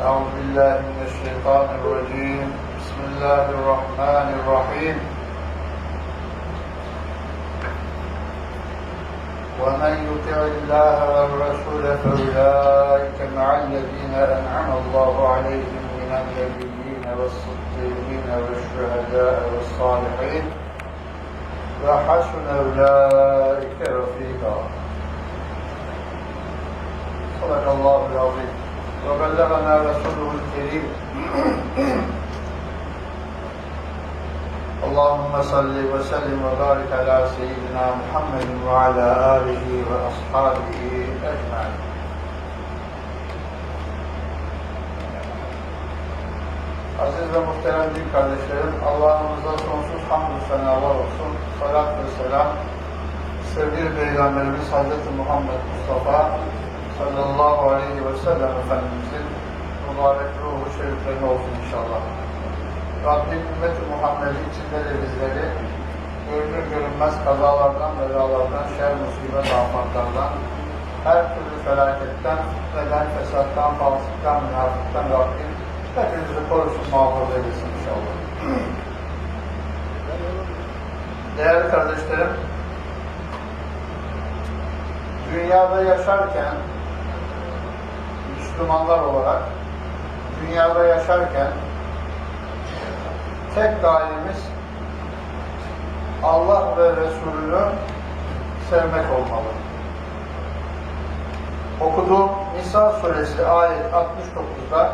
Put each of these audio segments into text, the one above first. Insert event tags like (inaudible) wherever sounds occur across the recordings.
أعوذ بالله من الشيطان الرجيم. بسم الله الرحمن الرحيم. ومن يطع الله والرسول فأولئك مع الذين أنعم الله عليهم من النبيين والصديقين والشهداء والصالحين. وحسن أولئك رفيقا. صدق الله العظيم. وبلغنا رسوله الكريم اللهم صل وسلم وبارك على سيدنا محمد وعلى آله وأصحابه أجمعين Aziz ve muhterem din kardeşlerim, Allah'ımıza sonsuz hamdü senalar olsun. Salat ve selam, sevgili Peygamberimiz Hazreti Muhammed Mustafa sallallahu aleyhi ve sellem Efendimizin mübarek ruhu şeriflerine olsun inşallah. Rabbim ümmeti Muhammed'in içinde de bizleri görünür görünmez kazalardan, belalardan, şer, musibet, afatlardan, her türlü felaketten, fitneden, fesattan, falsıktan, münafıktan Rabbim hepimizi korusun, muhafaza eylesin inşallah. Değerli kardeşlerim, dünyada yaşarken Müslümanlar olarak dünyada yaşarken tek gayemiz Allah ve Resulünü sevmek olmalı. Okuduğum Nisa suresi ayet 69'da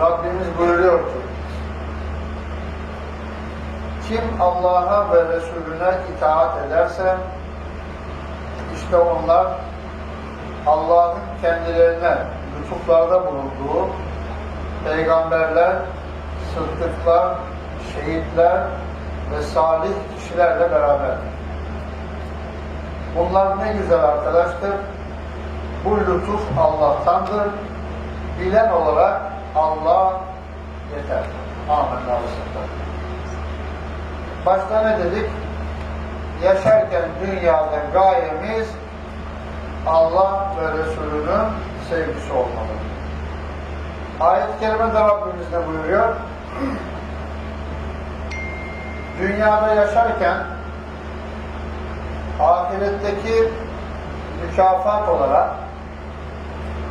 Rabbimiz buyuruyor ki kim Allah'a ve Resulüne itaat ederse işte onlar Allah'ın kendilerine lütuflarda bulunduğu peygamberler, sıddıklar, şehitler ve salih kişilerle beraber. Bunlar ne güzel arkadaştır. Bu lütuf Allah'tandır. Bilen olarak Allah yeter. Amin. Başta ne dedik? Yaşarken dünyada gayemiz Allah ve Resulünün sevgisi olmalı. Ayet-i Kerime'de Rabbimiz ne buyuruyor? (clears throat) Dünyada yaşarken ahiretteki mükafat olarak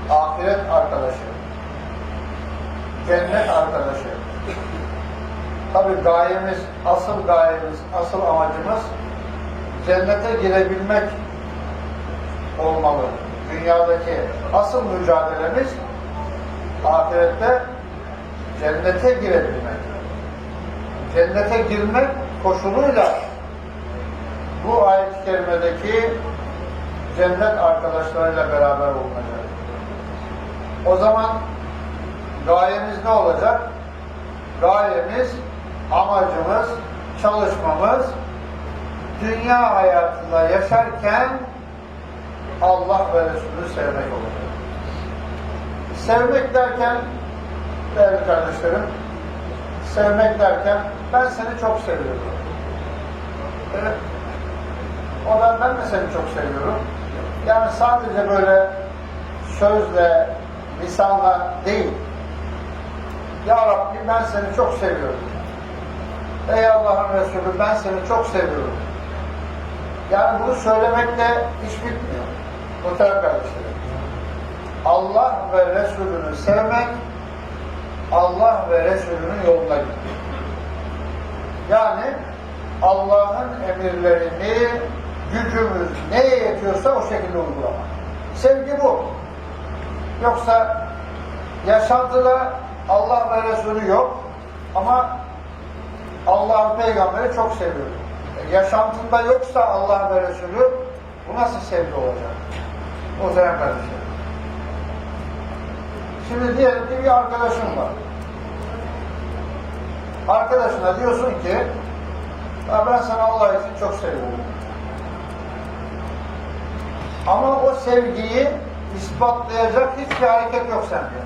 ahiret arkadaşı, cennet arkadaşı. Tabi gayemiz, asıl gayemiz, asıl amacımız cennete girebilmek olmalı. Dünyadaki asıl mücadelemiz ahirette cennete girebilmek. Cennete girmek koşuluyla bu ayet-i kerimedeki cennet arkadaşlarıyla beraber olunacak. O zaman gayemiz ne olacak? Gayemiz, amacımız, çalışmamız dünya hayatında yaşarken Allah ve Resulü sevmek olacak. Sevmek derken değerli kardeşlerim sevmek derken ben seni çok seviyorum. Evet. O da ben de seni çok seviyorum. Yani sadece böyle sözle, lisanla değil. Ya Rabbi ben seni çok seviyorum. Ey Allah'ın Resulü ben seni çok seviyorum. Yani bunu söylemekle iş bitmiyor. Muhterem kardeşlerim. Allah ve Resulünü sevmek, Allah ve Resulünün yoluna gitmek. Yani Allah'ın emirlerini gücümüz neye yetiyorsa o şekilde uygulamak. Sevgi bu. Yoksa yaşantıda Allah ve Resulü yok ama Allah'ın peygamberi çok seviyor. E, yaşantında yoksa Allah ve Resulü bu nasıl sevgi olacak? Muhterem kardeşlerim. Şimdi diyelim ki bir arkadaşın var. Arkadaşına diyorsun ki ya ben seni Allah için çok seviyorum. Ama o sevgiyi ispatlayacak hiçbir hareket yok sende.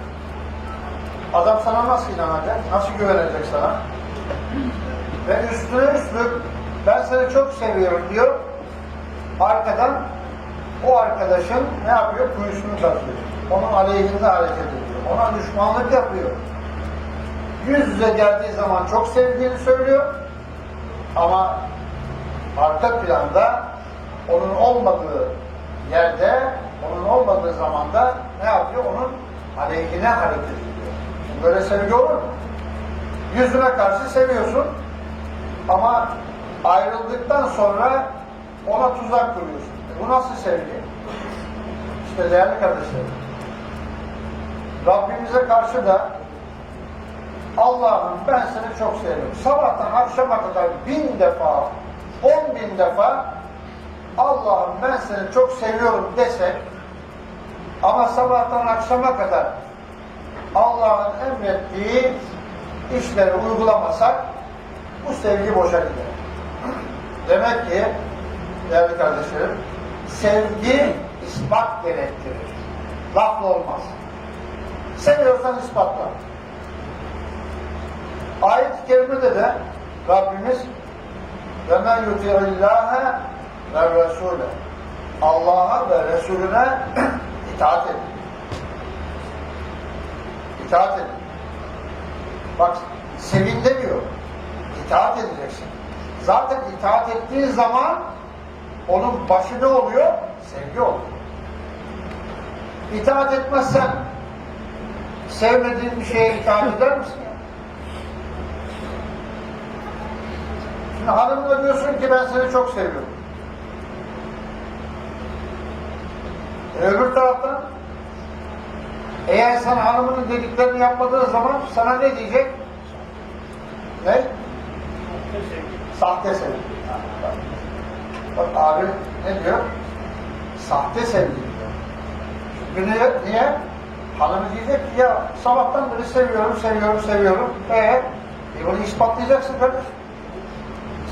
Adam sana nasıl inanacak? Nasıl güvenecek sana? Ve üstüne üstlük ben seni çok seviyorum diyor. Arkadan o arkadaşın ne yapıyor? Kuyusunu kazıyor. Onun aleyhinde hareket ediyor. ona düşmanlık yapıyor. Yüz yüze geldiği zaman çok sevdiğini söylüyor. Ama arka planda onun olmadığı yerde, onun olmadığı zamanda ne yapıyor? Onun aleyhine hareket ediyor. Böyle sevgi olur mu? Yüzüne karşı seviyorsun ama ayrıldıktan sonra ona tuzak kuruyorsun. Bu nasıl sevgi? İşte değerli kardeşlerim, Rabbimize karşı da Allah'ım ben seni çok seviyorum. Sabahtan akşama kadar bin defa, on bin defa Allah'ım ben seni çok seviyorum desek ama sabahtan akşama kadar Allah'ın emrettiği işleri uygulamasak bu sevgi boşa gider. Demek ki değerli kardeşlerim sevgi ispat gerektirir. Lafla olmaz. Seviyorsan ispatla. Ayet-i kerimede de Rabbimiz men yuti'illâhe ve Resul'e Allah'a ve Resulüne (clears throat) itaat edin. İtaat edin. Bak sevin demiyor. İtaat edeceksin. Zaten itaat ettiğin zaman onun başı ne oluyor? Sevgi oluyor. İtaat etmezsen sevmediğin bir şeye itaat eder misin? Şimdi hanımına diyorsun ki ben seni çok seviyorum. E öbür taraftan eğer sen hanımının dediklerini yapmadığın zaman sana ne diyecek? Ne? Sahte sevgi. Bak abi ne diyor? Sahte sevgi diyor. Çünkü niye? niye? Hanımı diyecek ki ya sabahtan beri seviyorum, seviyorum, seviyorum. Ee, e bunu ispatlayacaksın kardeşim.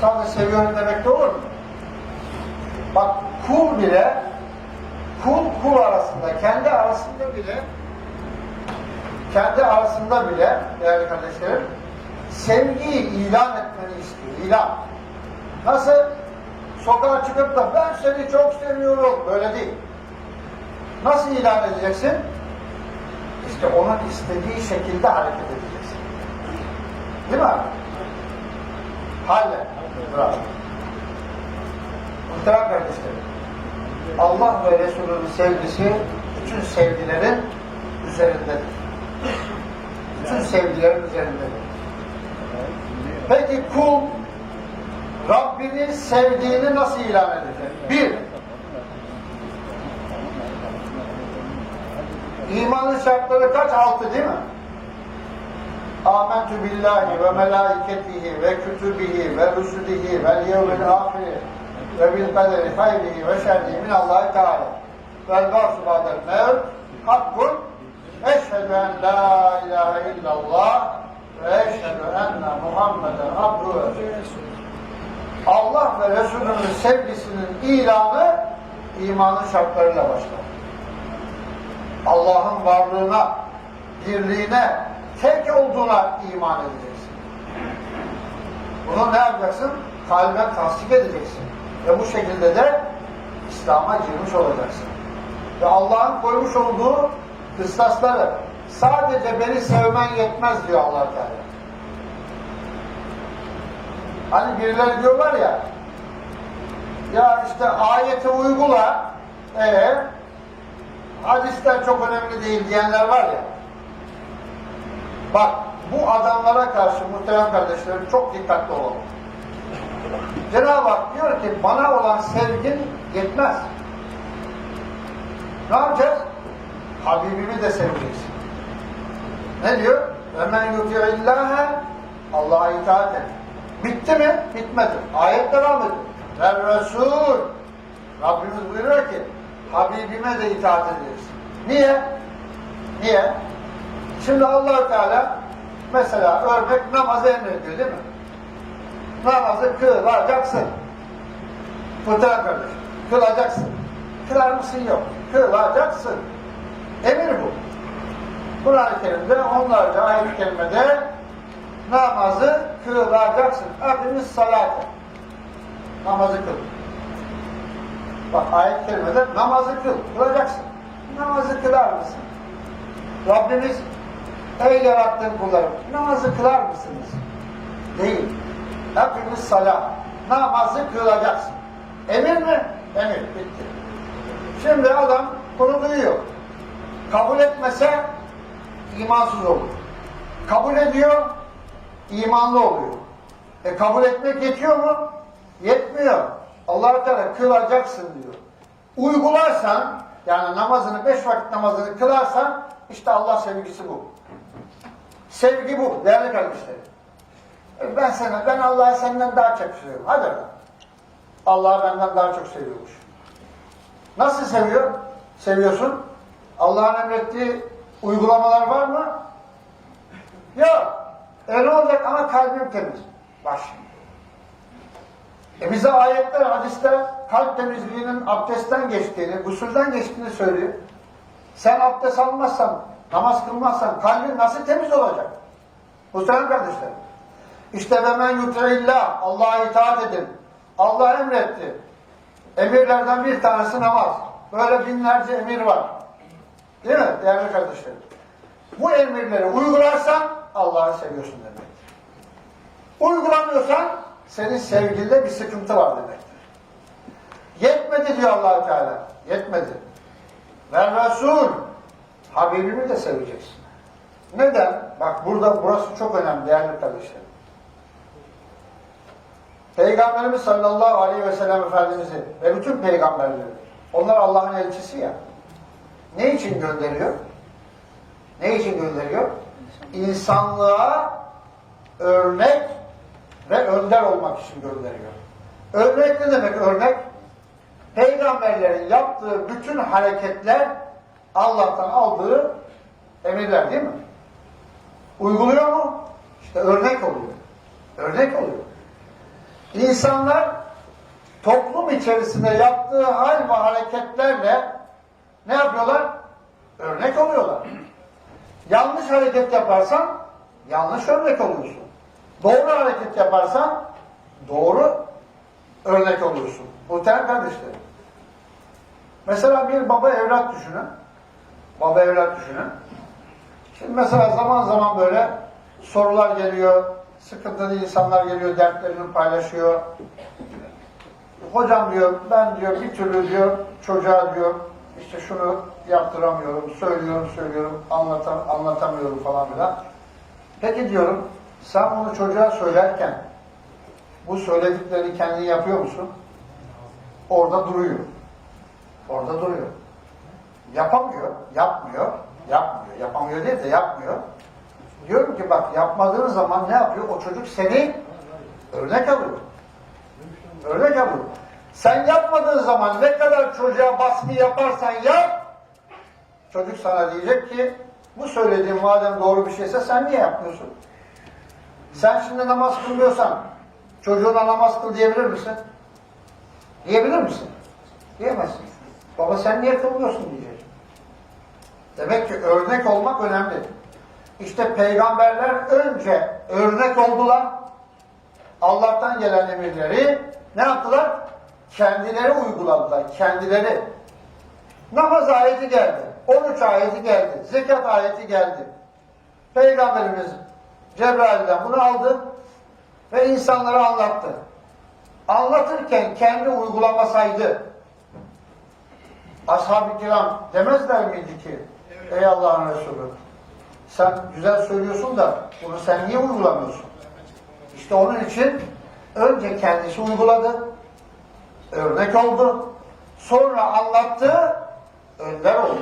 Sadece seviyorum demek de olur mu? Bak kul bile kul kul arasında, kendi arasında bile kendi arasında bile değerli kardeşlerim sevgiyi ilan etmeni istiyor. İlan. Nasıl? Sokağa çıkıp da ben seni çok seviyorum. Böyle değil. Nasıl ilan edeceksin? İşte onun istediği şekilde hareket edeceksin. Değil mi? Halle. Bravo. Muhterem kardeşlerim. Allah ve Resulü'nün sevgisi bütün sevgilerin üzerindedir. Bütün sevgilerin üzerindedir. Peki kul Rabbini sevdiğini nasıl ilan edecek? Bir, imanın şartları kaç? Altı değil mi? Âmentü billahi ve melâiketihi ve kütübihi ve rusulihi ve yevmil ahiri ve bil kaderi hayrihi ve şerrihi minallahi teâlâ vel ba'su ba'del mevt hakkun eşhedü en la ilahe illallah ve eşhedü enne Muhammeden abdü ve. Allah ve Resulünün sevgisinin ilanı imanın şartlarıyla başlar. Allah'ın varlığına, birliğine, tek olduğuna iman edeceksin. Bunu ne yapacaksın? Kalben tasdik edeceksin. Ve bu şekilde de İslam'a girmiş olacaksın. Ve Allah'ın koymuş olduğu kıstasları sadece beni sevmen yetmez diyor allah Teala. Hani birileri diyorlar ya ya işte ayeti uygula ee, hadisler çok önemli değil diyenler var ya bak bu adamlara karşı muhterem kardeşlerim çok dikkatli olalım. Cenab-ı Hak diyor ki bana olan sevgin yetmez. Ne yapacağız? Habibimi de seveceksin. Ne diyor? Hemen yuti'illâhe Allah'a itaat et. Bitti mi? Bitmedi. Ayet devam ediyor. Ve Resul Rabbimiz buyuruyor ki Habibime de itaat edeceksin. Niye? Niye? Şimdi allah Teala mesela örnek namazı emrediyor değil mi? Namazı kılacaksın. Muhterem kardeşim. Kılacaksın. Kılar mısın? Yok. Kılacaksın. Emir bu. Kur'an-ı Kerim'de onlarca ayet-i kerimede namazı kılacaksın. Akimiz salatı. Namazı kıl. Bak ayet-i kerimede namazı kıl. Kılacaksın. Namazı kılar mısın? Rabbimiz ey yarattığım kullarım namazı kılar mısınız? Değil. Hepimiz salah. Namazı kılacaksın. Emir mi? Emir. Bitti. Şimdi adam bunu duyuyor. Kabul etmese imansız olur. Kabul ediyor, imanlı oluyor. E kabul etmek yetiyor mu? Yetmiyor. allah Teala kılacaksın diyor. Uygularsan, yani namazını, beş vakit namazını kılarsan, işte Allah sevgisi bu. Sevgi bu, değerli kardeşlerim. E ben sana, ben Allah'ı senden daha çok seviyorum. Hadi. Allah'ı benden daha çok seviyormuş. Nasıl seviyor? Seviyorsun. Allah'ın emrettiği uygulamalar var mı? Yok. E ne olacak ama kalbim temiz. Bak. E bize ayetler, hadisler kalp temizliğinin abdestten geçtiğini, gusülden geçtiğini söylüyor. Sen abdest almazsan, namaz kılmazsan kalbin nasıl temiz olacak? Muhterem kardeşlerim. İşte ve men yuti'illah, Allah'a itaat edin. Allah emretti. Emirlerden bir tanesi namaz. Böyle binlerce emir var. Değil mi değerli kardeşlerim? Bu emirleri uygularsan Allah'ı seviyorsun demektir. Uygulamıyorsan senin sevgilde bir sıkıntı var demektir. Yetmedi diyor allah Teala. Yetmedi. Ve Resul Habibimi de seveceksin. Neden? Bak burada burası çok önemli değerli kardeşlerim. Peygamberimiz sallallahu aleyhi ve sellem Efendimiz'i ve bütün peygamberleri onlar Allah'ın elçisi ya. Ne için gönderiyor? Ne için gönderiyor? İnsanlığa örnek ve önder olmak için gönderiyor. Örnek ne demek örnek? Peygamberlerin yaptığı bütün hareketler Allah'tan aldığı emirler değil mi? Uyguluyor mu? İşte örnek oluyor. Örnek oluyor. İnsanlar toplum içerisinde yaptığı hal ve hareketlerle ne yapıyorlar? Örnek oluyorlar. Yanlış hareket yaparsan yanlış örnek oluyorsun. Doğru hareket yaparsan doğru örnek oluyorsun. Muhterem kardeşlerim. Mesela bir baba evlat düşünün. Baba evlat düşünün. Şimdi mesela zaman zaman böyle sorular geliyor, sıkıntılı insanlar geliyor, dertlerini paylaşıyor. Hocam diyor, ben diyor bir türlü diyor çocuğa diyor işte şunu yaptıramıyorum, söylüyorum, söylüyorum, anlatam, anlatamıyorum falan filan. Peki diyorum, sen bunu çocuğa söylerken bu söylediklerini kendin yapıyor musun? Orada duruyor. Orada duruyor. Yapamıyor, yapmıyor, yapmıyor. Yapamıyor değil de yapmıyor. Diyorum ki bak yapmadığın zaman ne yapıyor? O çocuk seni örnek alıyor. Örnek alıyor. Sen yapmadığın zaman ne kadar çocuğa baskı yaparsan yap, çocuk sana diyecek ki bu söylediğin madem doğru bir şeyse sen niye yapmıyorsun? Sen şimdi namaz kılmıyorsan çocuğuna namaz kıl diyebilir misin? Diyebilir misin? Diyemezsin. Baba sen niye kılmıyorsun diyecek. Demek ki örnek olmak önemli. İşte peygamberler önce örnek oldular. Allah'tan gelen emirleri ne yaptılar? Kendileri uyguladılar. Kendileri. Namaz ayeti geldi. Oruç ayeti geldi. Zekat ayeti geldi. Peygamberimiz Cebrail'den bunu aldı ve insanlara anlattı. Anlatırken kendi uygulamasaydı ashab-ı kiram demezler miydi ki ey Allah'ın Resulü sen güzel söylüyorsun da bunu sen niye uygulamıyorsun? İşte onun için önce kendisi uyguladı, örnek oldu, sonra anlattı, önder oldu.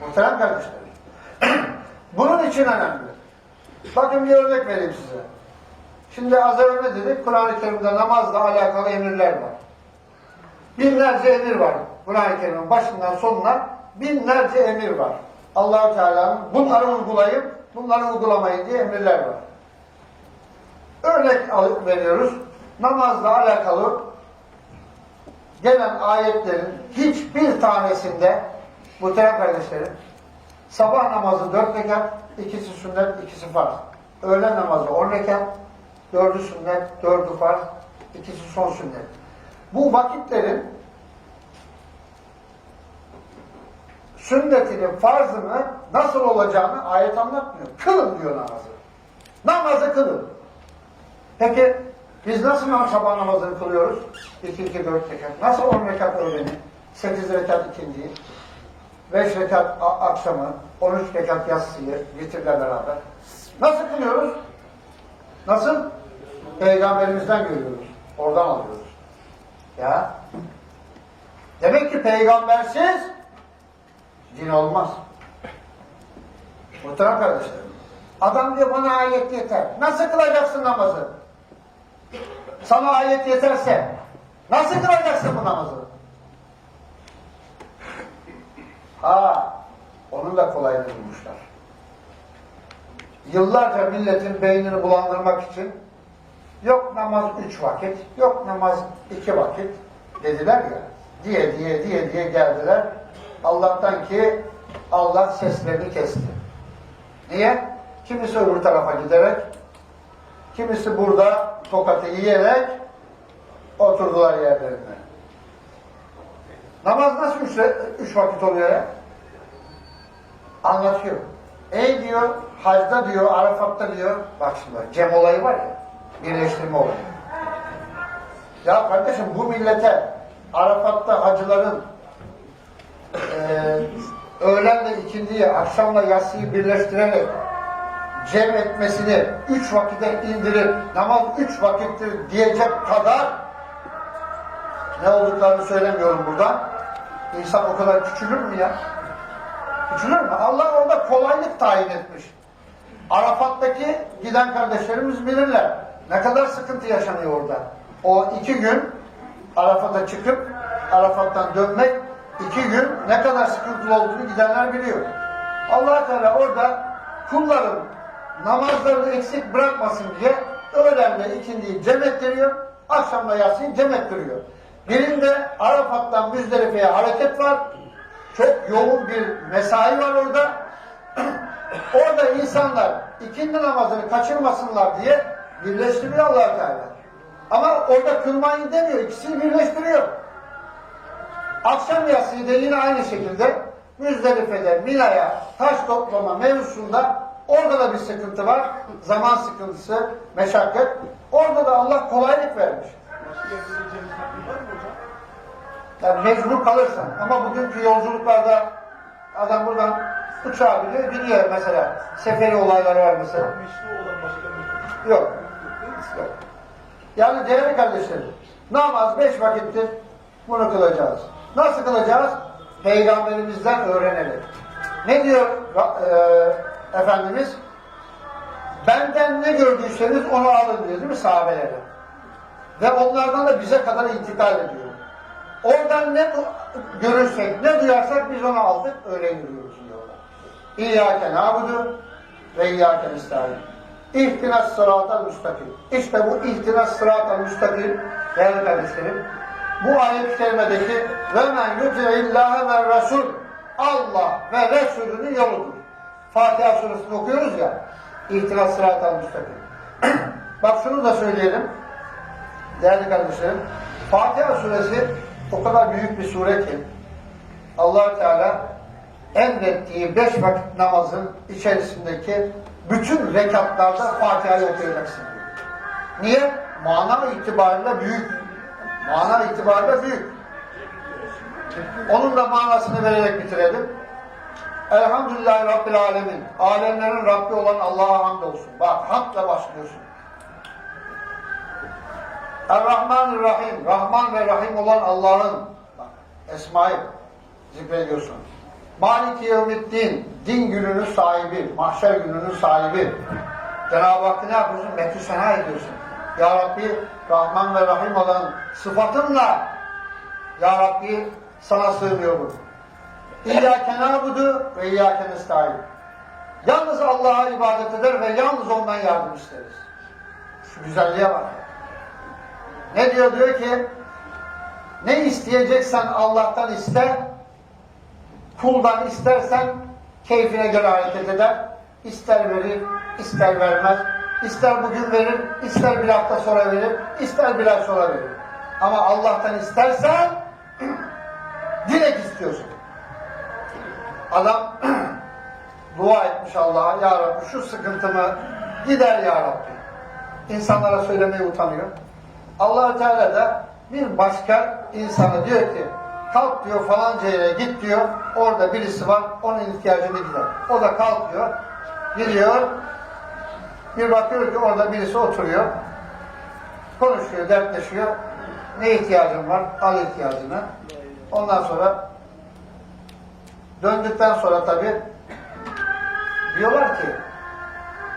Muhterem kardeşlerim. (clears throat) Bunun için önemli. Bakın bir örnek vereyim size. Şimdi az önce dedik, Kur'an-ı Kerim'de namazla alakalı emirler var. Binlerce emir var. Kur'an-ı Kerim'in başından sonuna binlerce emir var. allah Teala'nın bunları uygulayın, bunları uygulamayın diye emirler var. Örnek alıp veriyoruz. Namazla alakalı gelen ayetlerin hiçbir tanesinde muhterem kardeşlerim sabah namazı dört rekat, ikisi sünnet, ikisi farz. Öğlen namazı on rekat, dördü sünnet, dördü farz, ikisi son sünnet. Bu vakitlerin sünnetini, farzını nasıl olacağını ayet anlatmıyor. Kılın diyor namazı. Namazı kılın. Peki biz nasıl sabah namazını kılıyoruz? 2 2 4 rekat. Nasıl 10 rekat öğleni? 8 rekat ikindiyi. 5 rekat akşamı, 13 rekat yatsıyı vitirle beraber. Nasıl kılıyoruz? Nasıl? Peygamberimizden görüyoruz. Oradan alıyoruz. Ya. Demek ki peygambersiz din olmaz. Muhterem kardeşlerim. Adam diyor bana ayet yeter. Nasıl kılacaksın namazı? Sana ayet yeterse nasıl kılacaksın bu namazı? Ha, onun da kolaylığını bulmuşlar. Yıllarca milletin beynini bulandırmak için yok namaz üç vakit, yok namaz iki vakit dediler ya. Diye diye diye diye geldiler. Allah'tan ki Allah seslerini kesti. Niye? Kimisi öbür tarafa giderek, kimisi burada tokatı yiyerek oturdular yerlerine. Namaz nasıl üç, üç vakit oluyor ya? Anlatıyor. Ey diyor, hacda diyor, Arafat'ta diyor, bak şimdi cem olayı var ya, birleştirme olayı. Ya kardeşim bu millete Arafat'ta hacıların eee öğlenle ikindiyi, akşamla yatsıyı birleştirerek cem etmesini üç vakite indirip namaz üç vakittir diyecek kadar ne olduklarını söylemiyorum burada. İnsan o kadar küçülür mü ya? Küçülür mü? Allah orada kolaylık tayin etmiş. Arafat'taki giden kardeşlerimiz bilirler. Ne kadar sıkıntı yaşanıyor orada. O iki gün Arafat'a çıkıp Arafat'tan dönmek iki gün ne kadar sıkıntılı olduğunu gidenler biliyor. allah Teala orada kulların namazlarını eksik bırakmasın diye öğlenle ikindiyi cem ettiriyor, akşamla yatsıyı cem ettiriyor. Birinde Arafat'tan Müzdelife'ye hareket var. Çok yoğun bir mesai var orada. (clears throat) orada insanlar ikindi namazını kaçırmasınlar diye birleştiriyor allah Teala. Ama orada kılmayın demiyor. İkisini birleştiriyor. Akşam yatsıyı da yine aynı şekilde Müzdelife'de Mina'ya taş toplama mevzusunda orada da bir sıkıntı var. Zaman sıkıntısı, meşakkat. Orada da Allah kolaylık vermiş. Yani mecbur kalırsan. Ama bugünkü yolculuklarda adam buradan uçağa biniyor, biniyor mesela. Seferi olayları var mesela. Yok. Yok. Yani değerli kardeşlerim, namaz beş vakittir, bunu kılacağız. Nasıl kılacağız? Peygamberimizden öğrenerek. Ne diyor e, Efendimiz? Benden ne gördüyseniz onu alın diyor değil mi sahabelere? Ve onlardan da bize kadar intikal ediyor. Oradan ne görürsek, ne duyarsak biz onu aldık, öyle yürüyoruz diyorlar. İyyâke nâbudu ve iyyâke nestaîn. İhtinas sıratal müstakim. İşte bu ihtinas sıratal müstakim değerli kardeşlerim. Bu ayet-i kerimedeki ve men yuti'illâhe ve resul Allah ve Resulünün yoludur. Fatiha suresini okuyoruz ya. İhtinas sıratal müstakim. (clears throat) Bak şunu da söyleyelim. Değerli kardeşlerim. Fatiha suresi o kadar büyük bir sure ki allah Teala emrettiği beş vakit namazın içerisindeki bütün rekatlarda Fatiha'yı okuyacaksın diyor. Niye? Mana itibariyle büyük. Mana itibariyle büyük. Onun da manasını vererek bitirelim. Elhamdülillahi Rabbil Alemin. Alemlerin Rabbi olan Allah'a hamdolsun. Bak hamdla başlıyorsun. Er-Rahmanir-Rahim. Rahman ve Rahim olan Allah'ın esmayı zikrediyorsun. Maliki Yevmiddin. Din gününün sahibi. Mahşer gününün sahibi. Cenab-ı Hakk'ı ne yapıyorsun? Metü sena ediyorsun. Ya Rabbi Rahman ve Rahim olan sıfatınla Ya Rabbi sana sığınıyorum. İyyâke nâbudu ve iyyâke nestaîn. Yalnız Allah'a ibadet eder ve yalnız ondan yardım isteriz. Şu güzelliğe bak. Ne diyor? Diyor ki ne isteyeceksen Allah'tan iste kuldan istersen keyfine göre hareket eder. İster verir, ister vermez. İster bugün verir, ister bir hafta sonra verir, ister bir ay sonra verir. Ama Allah'tan istersen (clears throat) direkt istiyorsun. Adam (clears throat) dua etmiş Allah'a, Ya Rabbi şu sıkıntımı gider Ya Rabbi. İnsanlara söylemeye utanıyor. Allah Teala da bir başka insana diyor ki, kalk diyor falanca yere git diyor, orada birisi var, onun ihtiyacını gider. O da kalkıyor, gidiyor, bir bakıyor ki orada birisi oturuyor, konuşuyor, dertleşiyor. Ne ihtiyacın var? Al ihtiyacını. Ondan sonra döndükten sonra tabii diyorlar ki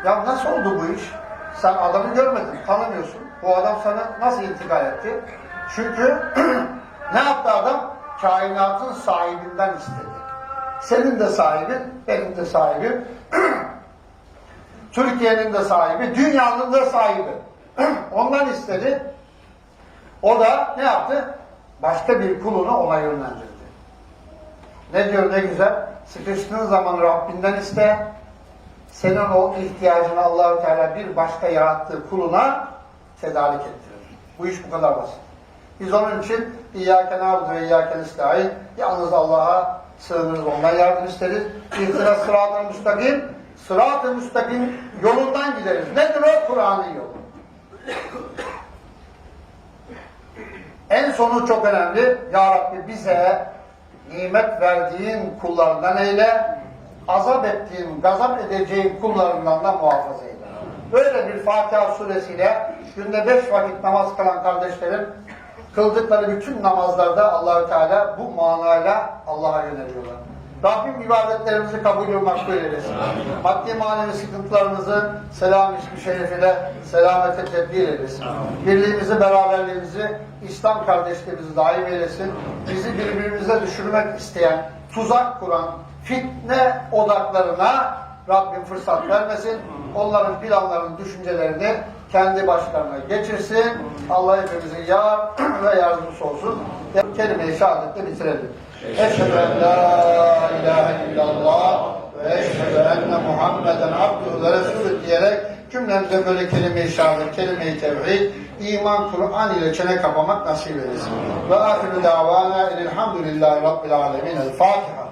ya nasıl oldu bu iş? Sen adamı görmedin, tanımıyorsun. Bu adam sana nasıl intikal etti? Çünkü (clears throat) ne yaptı adam? Kainatın sahibinden istedi. Senin de sahibin, benim de sahibim. (clears throat) Türkiye'nin de sahibi, dünyanın da sahibi. (clears throat) Ondan istedi. O da ne yaptı? Başka bir kulunu ona yönlendirdi. Ne diyor ne güzel? Sıkıştığın zaman Rabbinden iste. Senin o ihtiyacını Allahu Teala bir başka yarattığı kuluna tedarik ettirir. Bu iş bu kadar basit. Biz onun için İyyâke nâbudu ve İyyâke nestaîn yalnız Allah'a sığınırız, ondan yardım isteriz. İhtiras sırat-ı müstakim, sırat-ı müstakim yolundan gideriz. Nedir o? Kur'an'ın yolu. En sonu çok önemli. Ya Rabbi bize nimet verdiğin kullarından eyle, azap ettiğin, gazap edeceğin kullarından da muhafaza eyle. Böyle bir Fatiha suresiyle günde beş vakit namaz kılan kardeşlerim kıldıkları bütün namazlarda Allahü Teala bu manayla Allah'a yöneliyorlar. Rabbim ibadetlerimizi kabul makbul eylesin. Maddi manevi sıkıntılarımızı selam ismi şerefiyle selamete tebdil eylesin. Birliğimizi, beraberliğimizi, İslam kardeşliğimizi daim eylesin. Bizi birbirimize düşürmek isteyen, tuzak kuran, fitne odaklarına Rabbim fırsat vermesin. Onların planlarını, düşüncelerini kendi başlarına geçirsin. Allah hepimizin yar (clears throat) ve yardımcısı olsun. Kelime-i şehadetle bitirelim. Eşhedü en la ilahe illallah ve eşhedü enne Muhammeden abduhu ve resulü diyerek cümlemize böyle kelime-i şehadet, kelime-i tevhid, iman, Kur'an ile çene kapamak nasip eylesin. Ve ahiru davana elhamdülillahi rabbil alemin. El Fatiha.